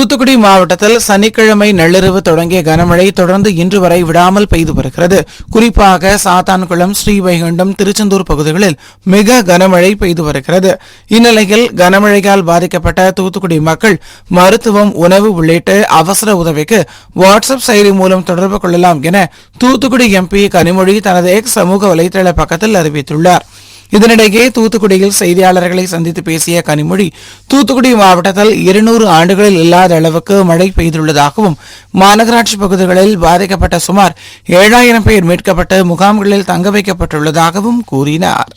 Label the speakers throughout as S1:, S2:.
S1: தூத்துக்குடி மாவட்டத்தில் சனிக்கிழமை நள்ளிரவு தொடங்கிய கனமழை தொடர்ந்து இன்று வரை விடாமல் பெய்து வருகிறது. குறிப்பாக சாத்தான்குளம் ஸ்ரீவைகுண்டம் திருச்செந்தூர் பகுதிகளில் மிக கனமழை பெய்து வருகிறது. இந்நிலையில் கனமழையால் பாதிக்கப்பட்ட தூத்துக்குடி மக்கள் மருத்துவம் உணவு உள்ளிட்ட அவசர உதவிக்கு வாட்ஸ்அப் செயலி மூலம் தொடர்பு கொள்ளலாம் என தூத்துக்குடி எம்பி கனிமொழி தனது எக்ஸ் சமூக வலைதள பக்கத்தில் அறிவித்துள்ளார். இதனிடையே தூத்துக்குடியில் செய்தியாளர்களை சந்தித்து பேசிய கனிமொழி தூத்துக்குடி மாவட்டத்தில் இருநூறு ஆண்டுகளில் இல்லாத அளவுக்கு மழை பெய்துள்ளதாகவும் மாநகராட்சி பகுதிகளில் பாதிக்கப்பட்ட சுமார் ஏழாயிரம் பேர் மீட்கப்பட்டு முகாம்களில் தங்க வைக்கப்பட்டுள்ளதாகவும் கூறினார்.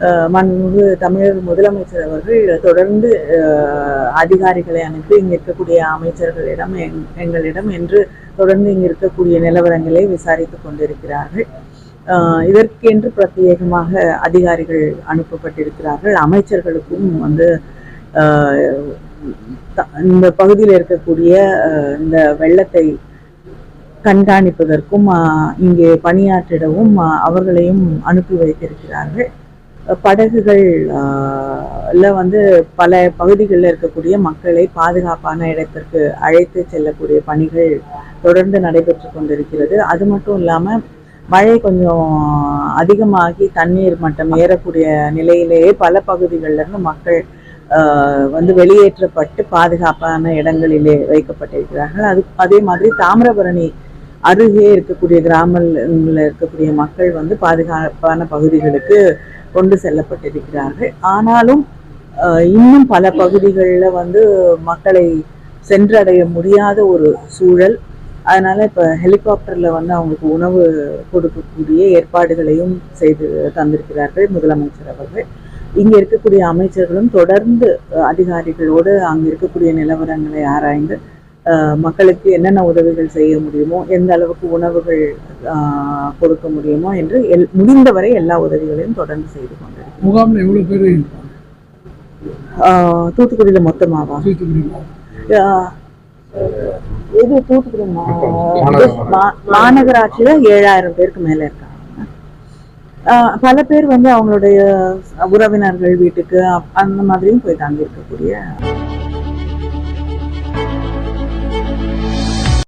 S2: அஹ் மாண்புமிகு தமிழக முதலமைச்சர் அவர்கள் தொடர்ந்து அதிகாரிகளை அனுப்பி இங்க இருக்கக்கூடிய அமைச்சர்களிடம் எங்- எங்களிடம் என்று தொடர்ந்து இங்க இருக்கக்கூடிய நிலவரங்களை விசாரித்துக் கொண்டிருக்கிறார்கள். இதற்கென்று பிரத்யேகமாக அதிகாரிகள் அனுப்பப்பட்டிருக்கிறார்கள். அமைச்சர்களுக்கும் வந்து இந்த பகுதியில் இருக்கக்கூடிய இந்த வெள்ளத்தை கண்காணிப்பதற்கும் இங்கே பணியாற்றிடவும் அவர்களையும் அனுப்பி வைத்திருக்கிறார்கள். படகுகள் ஆஹ், ல வந்து பல பகுதிகளில் இருக்கக்கூடிய மக்களை பாதுகாப்பான இடத்திற்கு அழைத்து செல்லக்கூடிய பணிகள் தொடர்ந்து நடைபெற்று கொண்டிருக்கிறது. அது மட்டும் இல்லாமல் மழை கொஞ்சம் அதிகமாகி தண்ணீர் மட்டம் ஏறக்கூடிய நிலையிலேயே பல பகுதிகளிலிருந்து மக்கள் வந்து வெளியேற்றப்பட்டு பாதுகாப்பான இடங்களிலே வைக்கப்பட்டிருக்கிறார்கள். அது அதே மாதிரி தாமிரபரணி அருகே இருக்கக்கூடிய கிராமங்களில் இருக்கக்கூடிய மக்கள் வந்து பாதுகாப்பான பகுதிகளுக்கு கொண்டு செல்லப்பட்டிருக்கிறார்கள். ஆனாலும் அஹ், இன்னும் பல பகுதிகளில் வந்து மக்களை சென்றடைய முடியாத ஒரு சூழல் அதனால இப்போ ஹெலிகாப்டரில் வந்து அவங்களுக்கு உணவு கொடுக்கக்கூடிய ஏற்பாடுகளையும் செய்து தந்திருக்கிறார்கள் முதலமைச்சர் அவர்கள். இங்கே இருக்கக்கூடிய அமைச்சர்களும் தொடர்ந்து அதிகாரிகளோடு அங்கே இருக்கக்கூடிய நிலவரங்களை ஆராய்ந்து மக்களுக்கு என்னென்ன உதவிகள் செய்ய முடியுமோ எந்த அளவுக்கு உணவுகள் கொடுக்க முடியுமோ என்று எல் முடிந்தவரை எல்லா உதவிகளையும் தொடர்ந்து செய்து கொண்டிருக்கிறோம்.
S3: முகாம்ல எவ்வளவு பேர்
S2: தூத்துக்குடியில மொத்தமாவா எது தூத்துக்குடி மாநகராட்சியில ஏழாயிரம் பேருக்கு மேல இருக்காங்க. பல பேர் வந்து அவங்களுடைய உறவினர்கள் வீட்டுக்கு அந்த மாதிரியும் போய் தங்கி இருக்கக்கூடிய